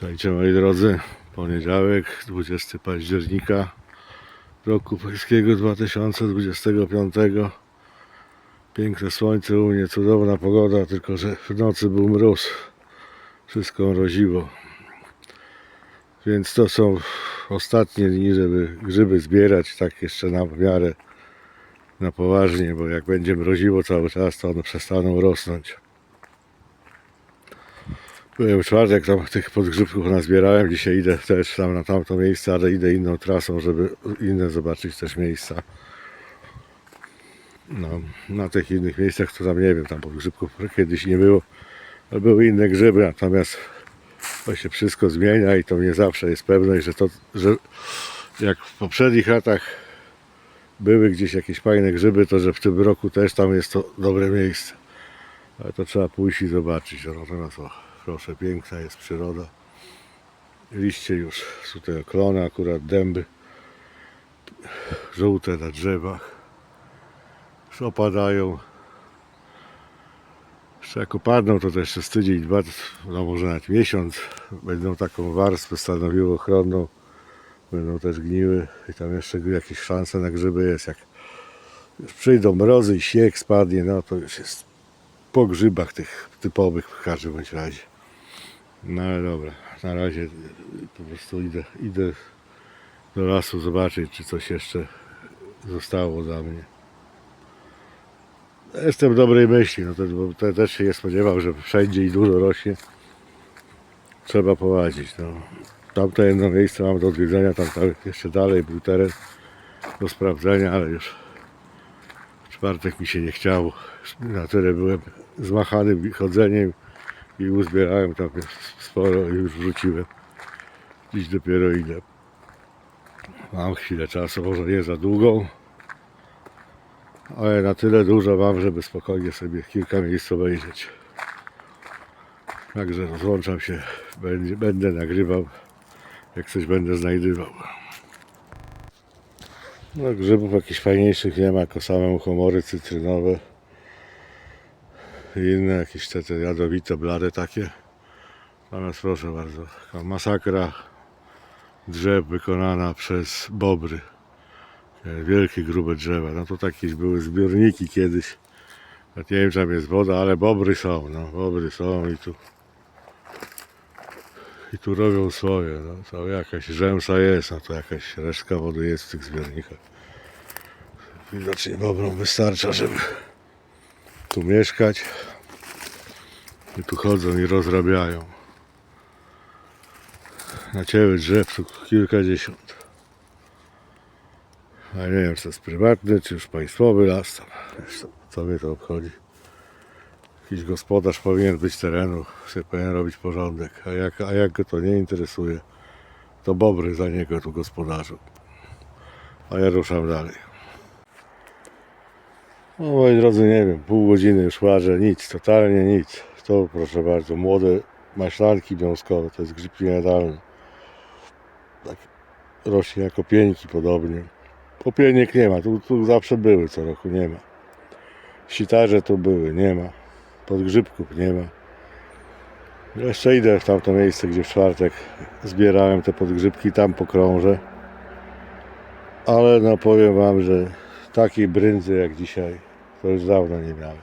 Witajcie moi drodzy. Poniedziałek, 20 października roku pańskiego 2025. Piękne słońce, u mnie cudowna pogoda, tylko że w nocy był mróz. Wszystko mroziło. Więc to są ostatnie dni, żeby grzyby zbierać, tak jeszcze na miarę na poważnie, bo jak będzie mroziło cały czas, to one przestaną rosnąć. Byłem w czwartek, tam tych podgrzybków nazbierałem. Dzisiaj idę też tam na tamto miejsce, ale idę inną trasą, żeby inne zobaczyć też miejsca. No, na tych innych miejscach to tam nie wiem, tam podgrzybków kiedyś nie było, ale były inne grzyby, natomiast to się wszystko zmienia i to nie zawsze jest pewność, że to, że jak w poprzednich latach były gdzieś jakieś fajne grzyby, to że w tym roku też tam jest to dobre miejsce. Ale to trzeba pójść i zobaczyć. No Natomiast o, proszę, piękna jest przyroda. Liście już, te klony, akurat dęby żółte na drzewach. Już opadają. Jeszcze jak opadną, to też przez tydzień, dwa, no może nawet miesiąc, będą taką warstwę stanowiły ochronną. Będą też gniły i tam jeszcze jakieś szanse na grzyby jest. Jak już przyjdą mrozy i śnieg spadnie, no to już jest po grzybach tych typowych w każdym bądź razie. No ale dobra, na razie po prostu idę, idę do lasu zobaczyć, czy coś jeszcze zostało dla mnie. Jestem dobrej myśli, no to, bo te, też się nie spodziewał, że wszędzie i dużo rośnie. Trzeba połazić. No. Tamto jedno miejsce mam do odwiedzenia, tam, tam jeszcze dalej był teren do sprawdzenia, ale już w czwartek mi się nie chciało. Na tyle byłem zmachany chodzeniem i uzbierałem tam sporo i już wrzuciłem. Dziś dopiero idę. Mam chwilę czasu, może nie za długą, ale na tyle dużo mam, żeby spokojnie sobie kilka miejsc obejrzeć. Także rozłączam się, będę, będę nagrywał, jak coś będę znajdywał. No grzybów jakichś fajniejszych nie ma, jako same humory cytrynowe inne jakieś te, te jadowite, blade takie. Natomiast proszę bardzo, masakra drzew wykonana przez bobry. Wielkie, grube drzewa. No to takie były zbiorniki kiedyś. Nawet nie wiem, czy tam jest woda, ale bobry są, no. Bobry są i tu i tu robią swoje. No. To jakaś rzemsa jest, a to jakaś resztka wody jest w tych zbiornikach. Widocznie bobrom wystarcza, żeby tu mieszkać. I tu chodzą i rozrabiają. Nacieły drzew tu kilkadziesiąt. A nie wiem, czy to jest prywatny, czy już państwowy las. Tam. Co, mnie to obchodzi? Jakiś gospodarz powinien być terenu, sobie powinien robić porządek. A jak, a jak go to nie interesuje, to bobry za niego tu gospodarzą. A ja ruszam dalej. No moi drodzy, nie wiem, pół godziny już łażę, nic, totalnie nic. To proszę bardzo, młode maślanki wiązkowe, to jest grzyb jadalny. Tak rośnie jako pieńki podobnie. Popielnik nie ma, tu, tu zawsze były co roku, nie ma. Sitarze tu były, nie ma. Podgrzybków nie ma. Jeszcze idę w tamto miejsce, gdzie w czwartek zbierałem te podgrzybki, tam pokrążę. Ale no powiem wam, że takiej brędzy jak dzisiaj to już dawno nie miałem.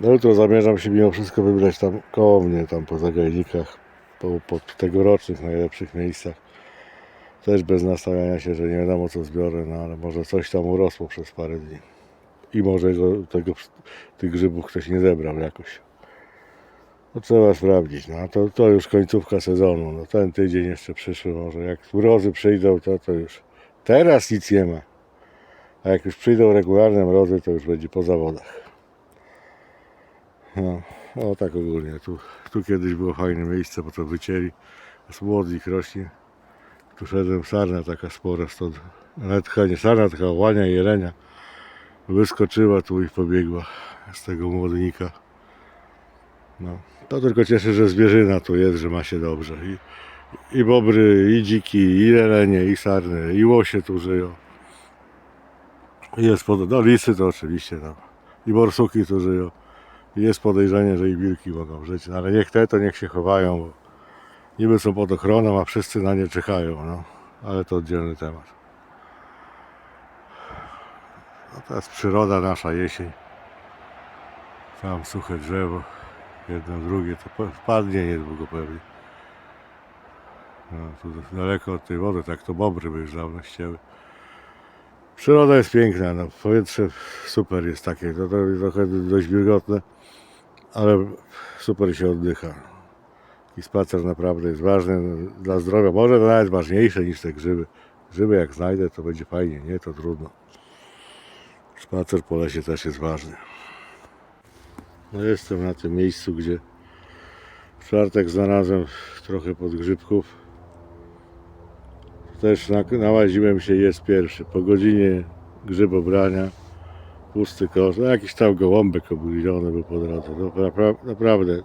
No jutro zamierzam się mimo wszystko wybrać tam koło mnie, tam po zagajnikach, po, po tegorocznych najlepszych miejscach. Też bez nastawiania się, że nie wiadomo co zbiorę, no ale może coś tam urosło przez parę dni. I może go, tego, tych grzybów ktoś nie zebrał jakoś. No trzeba sprawdzić, no to, to już końcówka sezonu, no ten tydzień jeszcze przyszły może, jak mrozy przyjdą, to, to już teraz nic nie ma. A jak już przyjdą regularne mrozy, to już będzie po zawodach. No, o tak ogólnie, tu, tu kiedyś było fajne miejsce, bo to wycięli, słodnik rośnie. Tu szedłem sarna taka spora stąd, nawet chyba nie sarna, tylko łania jelenia. Wyskoczyła tu i pobiegła z tego młodnika. No, to tylko cieszę, że zwierzyna tu jest, że ma się dobrze. I, i bobry, i dziki, i jelenie, i sarny, i łosie tu żyją. Jest pod... No lisy to oczywiście tam. I borsuki tu żyją. Jest podejrzenie, że i wilki mogą żyć, no, ale niech te to niech się chowają, bo niby są pod ochroną, a wszyscy na nie czekają, no. Ale to oddzielny temat. No to jest przyroda nasza, jesień. Tam suche drzewo, jedno, drugie, to wpadnie niedługo pewnie. No, tu daleko od tej wody, tak to bobry by już dawno ścięły. Przyroda jest piękna, no, powietrze super jest takie, to, to trochę dość wilgotne, ale super się oddycha. I spacer naprawdę jest ważny no, dla zdrowia, może nawet ważniejsze niż te grzyby. Grzyby jak znajdę, to będzie fajnie, nie, to trudno. Spacer po lesie też jest ważny. No jestem na tym miejscu, gdzie w czwartek znalazłem trochę podgrzybków. Też na, nałaziłem się, jest pierwszy. Po godzinie grzybobrania, pusty kosz, no jakiś tam gołąbek obudzony był po drodze. No, napra- naprawdę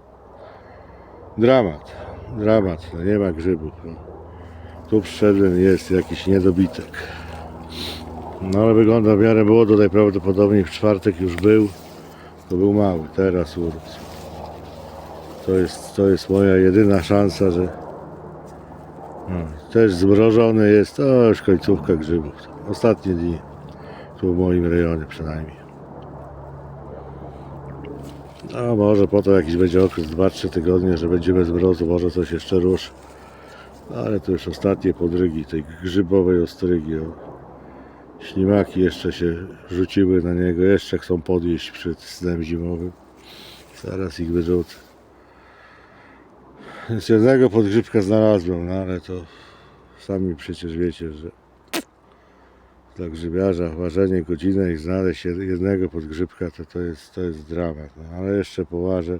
dramat, dramat, no nie ma grzybów. No. Tu przyszedłem, jest jakiś niedobitek. No ale wygląda w miarę było, tutaj prawdopodobnie w czwartek już był. To był mały, teraz urósł. To jest, to jest moja jedyna szansa, że też zmrożony jest, to już końcówka grzybów. Ostatnie dni, tu w moim rejonie przynajmniej. No może po to jakiś będzie okres 2-3 tygodnie, że będzie bez mrozu, może coś jeszcze ruszy. Ale to już ostatnie podrygi tej grzybowej ostrygi. O. Ślimaki jeszcze się rzuciły na niego, jeszcze chcą podjeść przed snem zimowym. Zaraz ich wyrzucę. Więc jednego podgrzybka znalazłem, no ale to sami przecież wiecie, że dla grzybiarza ważenie godzinę i znaleźć jed- jednego podgrzybka to, to, jest, to jest dramat. No, ale jeszcze poważę.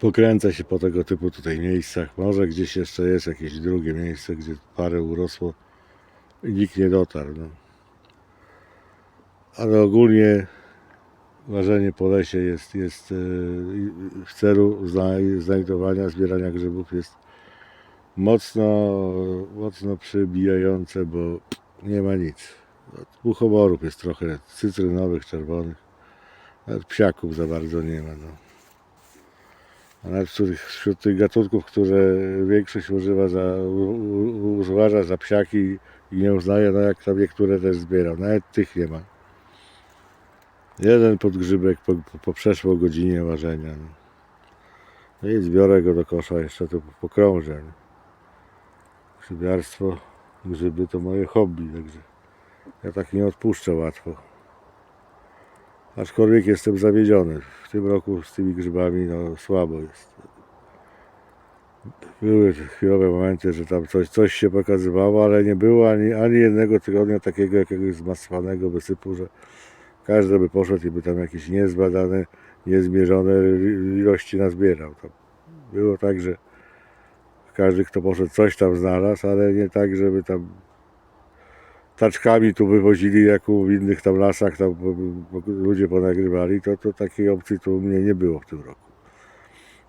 Pokręcę się po tego typu tutaj miejscach. Może gdzieś jeszcze jest jakieś drugie miejsce, gdzie parę urosło i nikt nie dotarł. No. Ale ogólnie łażenie po lesie jest, jest e, w celu zna- znajdowania, zbierania grzybów jest mocno, mocno przybijające, bo nie ma nic. Buchomorów jest trochę, cytrynowych, czerwonych. Nawet psiaków za bardzo nie ma. No. A nawet wśród, wśród tych gatunków, które większość używa za, uważa za psiaki i nie uznaje, no jak tam niektóre też zbieram. Nawet tych nie ma. Jeden podgrzybek po, po, przeszło godzinie ważenia. No. no i zbiorę go do kosza, jeszcze to pokrążę. Nie? Grzybiarstwo, grzyby to moje hobby, także ja tak nie odpuszczę łatwo. Aczkolwiek jestem zawiedziony. W tym roku z tymi grzybami no, słabo jest. Były chwilowe momenty, że tam coś, coś się pokazywało, ale nie było ani, ani jednego tygodnia takiego jakiegoś zmaswanego wysypu, że każdy by poszedł i by tam jakieś niezbadane, niezmierzone ilości nazbierał. To było tak, że każdy, kto poszedł, coś tam znalazł, ale nie tak, żeby tam taczkami tu wywozili, jak w innych tam lasach tam ludzie ponagrywali, to, to takiej opcji tu u mnie nie było w tym roku.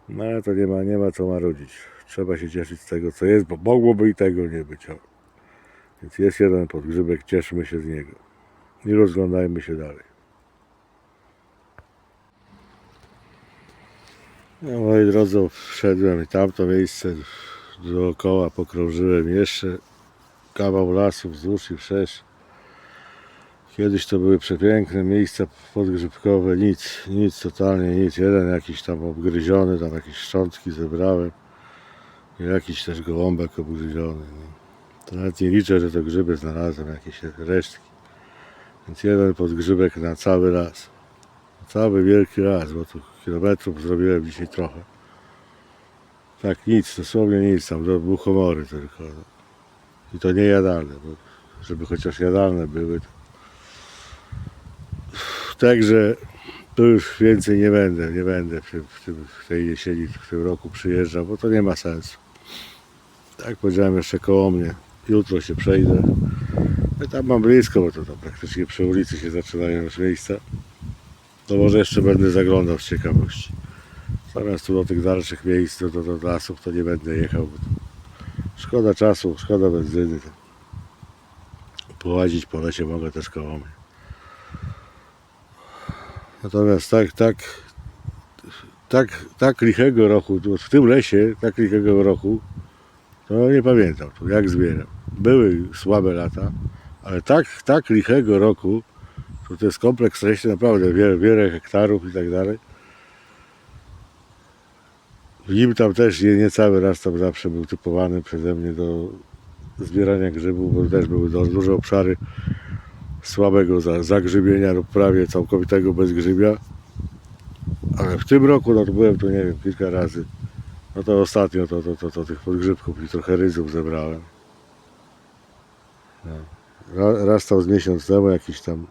No ale to nie ma, nie ma co marudzić. Trzeba się cieszyć z tego, co jest, bo mogłoby i tego nie być. Więc jest jeden podgrzybek, cieszmy się z niego. I rozglądajmy się dalej. No, moi drodzy, wszedłem i tamto miejsce dookoła pokrążyłem jeszcze kawał lasu wzdłuż i wszerz. Kiedyś to były przepiękne miejsca podgrzybkowe, nic, nic, totalnie nic. Jeden jakiś tam obgryziony, tam jakieś szczątki zebrałem. I jakiś też gołąbek obgryziony. No. To nawet nie liczę, że to grzyby znalazłem, jakieś resztki. Więc jeden podgrzybek na cały las. Cały wielki las, bo tu kilometrów zrobiłem dzisiaj trochę. Tak nic, dosłownie nic, tam do buchomory tylko. I to nie jadalne, bo żeby chociaż jadalne były. To... Także tu już więcej nie będę, nie będę w, tym, w, tym, w tej jesieni, w tym roku przyjeżdżał, bo to nie ma sensu. Tak powiedziałem jeszcze koło mnie. Jutro się przejdę. No tam mam blisko, bo to tam praktycznie przy ulicy się zaczynają już miejsca. To może jeszcze będę zaglądał z ciekawości. Zamiast tu do tych dalszych miejsc, do, do, do lasów, to nie będę jechał. Bo szkoda czasu, szkoda benzyny. Połazić po lesie mogę też koło mnie. Natomiast tak, tak, tak, tak lichego roku, w tym lesie, tak lichego roku, to nie pamiętam jak zbieram. Były słabe lata, ale tak, tak lichego roku, to to jest kompleks leśny naprawdę, wiele, wiele hektarów i tak dalej. W nim tam też nie, nie cały raz tam zawsze był typowany przeze mnie do zbierania grzybów, bo też były duże obszary słabego za- zagrzybienia lub prawie całkowitego bezgrzybia. Ale w tym roku, no to byłem tu nie wiem, kilka razy. No to ostatnio to, to, to, to tych podgrzybków i trochę ryzów zebrałem. No. Ra- Raz z miesiąc temu jakiś tam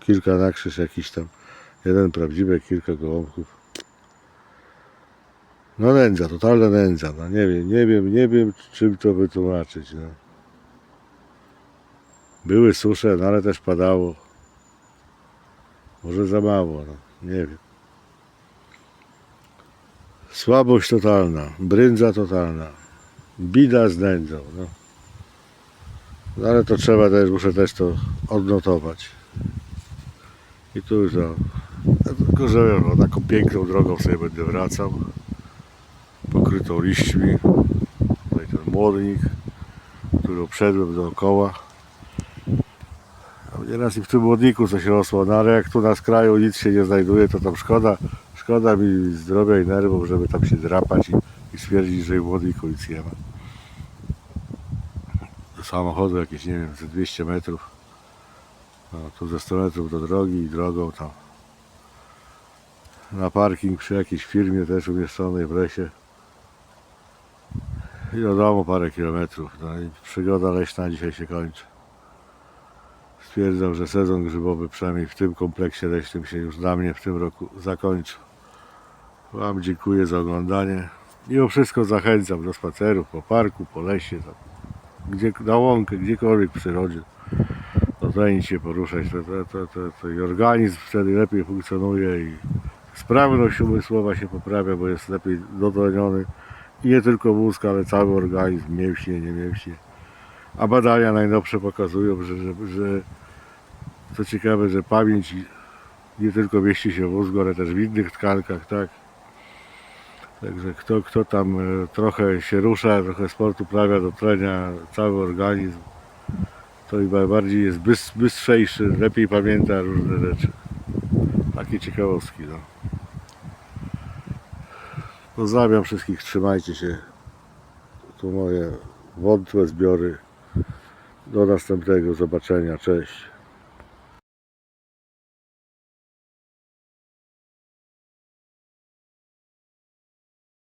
kilka na krzyż, jakiś tam jeden prawdziwy, kilka gołąbków. No nędza, totalna nędza. No nie wiem, nie wiem, nie wiem czym to wytłumaczyć. No. Były susze, no ale też padało. Może za mało, no. nie wiem. Słabość totalna, brędza totalna, bida z nędzą. No. No ale to trzeba też, muszę też to odnotować. I tu już no, ja tylko że no, taką piękną drogą sobie będę wracał, pokrytą liśćmi. Tutaj ten młodnik, który obszedłem dookoła. A Nieraz i w tym młodniku coś rosło, no ale jak tu na skraju nic się nie znajduje, to tam szkoda, szkoda mi zdrowia i nerwów, żeby tam się drapać i, i stwierdzić, że w młodniku nic nie ma. Samochodu jakieś, nie wiem, ze 200 metrów. No, tu ze 100 metrów do drogi i drogą tam. Na parking przy jakiejś firmie też umieszczonej w lesie. I do domu parę kilometrów. No i przygoda leśna dzisiaj się kończy. Stwierdzam, że sezon grzybowy przynajmniej w tym kompleksie leśnym się już dla mnie w tym roku zakończył. Wam dziękuję za oglądanie. Mimo wszystko zachęcam do spacerów po parku, po lesie, gdzie, na łąkę, gdziekolwiek w przyrodzie. To trenić się poruszać, to, to, to, to i organizm wtedy lepiej funkcjonuje i sprawność umysłowa się poprawia, bo jest lepiej dotleniony i nie tylko mózg, ale cały organizm, mięśnie, nie mięśnie. A badania najnowsze pokazują, że, że, że co ciekawe, że pamięć nie tylko mieści się w mózgu, ale też w innych tkankach, tak? Także kto, kto tam e, trochę się rusza, trochę sportu uprawia, dotlenia cały organizm, to i bardziej jest bys, bystrzejszy, lepiej pamięta różne rzeczy. Takie ciekawostki, no. Pozdrawiam wszystkich, trzymajcie się. Tu moje wątłe zbiory. Do następnego zobaczenia, cześć.